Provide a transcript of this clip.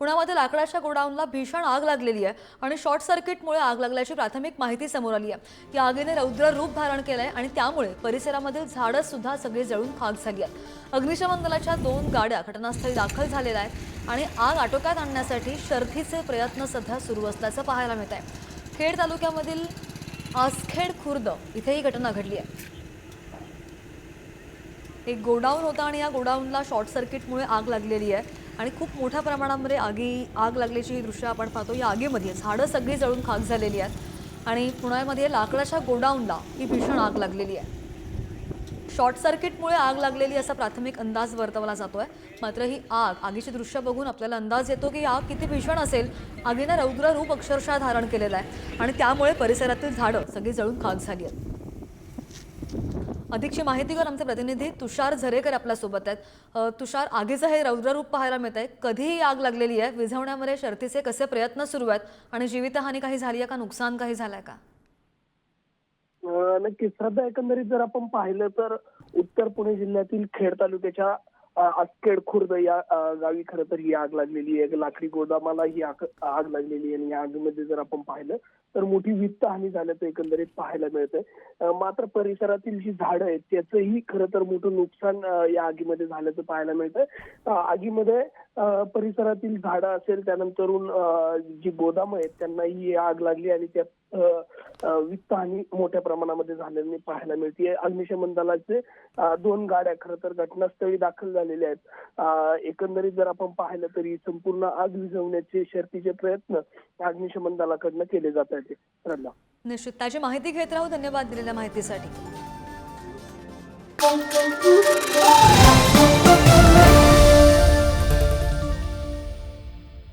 पुण्यामध्ये लाकडाच्या गोडाऊनला भीषण आग लागलेली आहे आणि शॉर्ट सर्किटमुळे आग लागल्याची प्राथमिक माहिती समोर आली आहे. या आगीने रौद्र रूप धारण केलं आहे आणि त्यामुळे परिसरामधील झाडं सुद्धा सगळी जळून खाक झाली आहेत. अग्निशमन दलाच्या दोन गाड्या घटनास्थळी दाखल झालेल्या आहेत आणि आग आटोक्यात आणण्यासाठी शर्थीचे प्रयत्न सध्या सुरू असल्याचं पाहायला मिळत आहे. खेड तालुक्यामधील आसखेड खुर्द इथे ही घटना घडली आहे. एक गोडाऊन होता आणि या गोडाऊनला शॉर्ट सर्किटमुळे आग लागलेली आहे. आणि खूप मोठ्या प्रमाणामध्ये आगी आग लागल्याची ही दृश्य आपण पाहतो. या आगीमध्ये झाडं सगळी जळून खाक झालेली आहेत. आणि पुण्यामध्ये लाकडाच्या गोडाऊनला ही भीषण आग लागलेली आहे. शॉर्ट सर्किटमुळे आग लागलेली असा प्राथमिक अंदाज वर्तवला जातो आहे मात्र ही आग आगीची दृश्य बघून आपल्याला अंदाज येतो की आग किती भीषण असेल आगीनं रौद्र रूप अक्षरशः धारण केलेलं आहे. आणि त्यामुळे परिसरातील झाडं सगळी जळून खाक झाली आहेत. अधिकची माहितीवर आमचे प्रतिनिधी तुषार झरेकर आपल्यासोबत आहेत. तुषार आगीचं हे रौद्र रूप पाहायला मिळत आहे कधीही आग लागलेली आहे. विझवण्यामध्ये शर्तीचे कसे प्रयत्न सुरू आहेत? आणि जीवितहानी काही झाली आहे का? नुकसान काही झालंय का? नक्की नक्कीच. सध्या एकंदरीत जर आपण पाहिलं तर उत्तर पुणे जिल्ह्यातील खेड तालुक्याच्या अं, खुर्द या गावी खरं तर ही आग लागलेली आहे. लाकडी गोदामाला ही आग आग लागलेली आहे आणि या आगीमध्ये जर आपण पाहिलं तर मोठी वित्त हानी झाल्याचं एकंदरीत पाहायला मिळतंय. मात्र परिसरातील जी झाडं आहेत त्याचंही खरं तर मोठं नुकसान या आगीमध्ये झाल्याचं पाहायला मिळतंय. आगीमध्ये परिसरातील झाडं असेल त्यानंतरून जी गोदाम आहेत त्यांना ही आग लागली आणि त्यात अं, वित्त हानी मोठ्या प्रमाणामध्ये झाल्याने पाहायला मिळते अग्निशमन दलाचे दोन गाड्या खरं तर घटनास्थळी दाखल झालेल्या आहेत. एकंदरीत जर आपण पाहिलं तरी संपूर्ण आग विझवण्याचे शर्तीचे प्रयत्न अग्निशमन दलाकडनं केले जात आहेत. निश्चित. त्याची माहिती घेत राहू. धन्यवाद दिलेल्या माहितीसाठी.